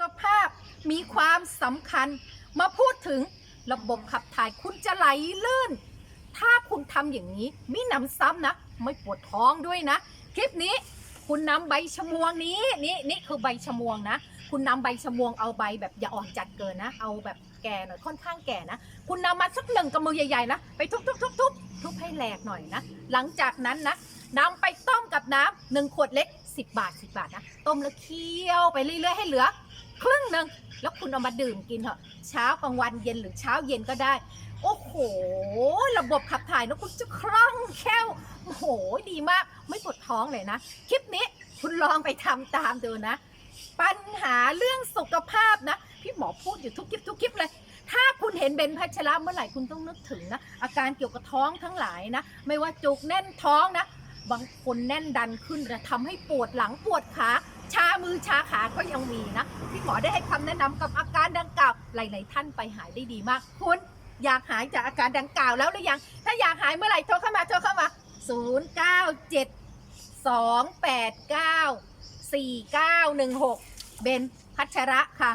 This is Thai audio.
ขภาพมีความสำคัญ มาพูดถึงระบบขับถ่ายคุณจะไหลลื่น ถ้าคุณทำอย่างนี้มิหนำซ้ำนะ ไม่ปวดท้องด้วยนะ คลิปนี้คุณนำใบชะมวงนี้นี่นี่คือใบชะมวงนะ คุณนำใบชะมวงเอาใบแบบอย่าอ่อนจัดเกินนะ เอาแบบแก่หน่อยค่อนข้างแก่นะ คุณนำมาสักหนึ่งกำมือใหญ่ๆนะ ไปทุบๆๆๆทุบให้แหลกหน่อยนะ หลังจากนั้นนะนำไปต้มกับน้ำหนึ่งขวดเล็ก 10 บาท 10 บาทนะ ต้มแล้วเคี่ยวไปเรื่อยๆให้เหลือ ครึ่งหนึ่งแล้วคุณเอามาดื่มกินเถอะเช้ากลางวันเย็นหรือเช้าเย็นก็ได้ โอ้โห ระบบขับถ่ายนะคุณจะคล่องแคล่วโอ้โหดีมากไม่ปวดท้องเลยนะ คลิปนี้คุณลองไปทำตามดูนะ ปัญหาเรื่องสุขภาพนะ พี่หมอพูดอยู่ทุกคลิปทุกคลิปเลย ถ้าคุณเห็นเบนพัชระเมื่อไหร่คุณต้องนึกถึงนะ อาการเกี่ยวกับท้องทั้งหลายนะ ไม่ว่าจุกแน่นท้องนะ บางคนแน่นดันขึ้นจะทำให้ปวดหลังปวดขา อชาขาก็ยังมีนะพี่หมอได้ให้คำแนะนำกับอาการดังกล่าวหลาย ๆ ท่านไปหายได้ดีมาก คุณอยากหายจากอาการดังกล่าวแล้วหรือยัง ถ้าอยากหายเมื่อไหร่โทรเข้ามาโทรเข้ามา 0 9 7 2 8 9 4 9 1 6 เบนพัชระค่ะ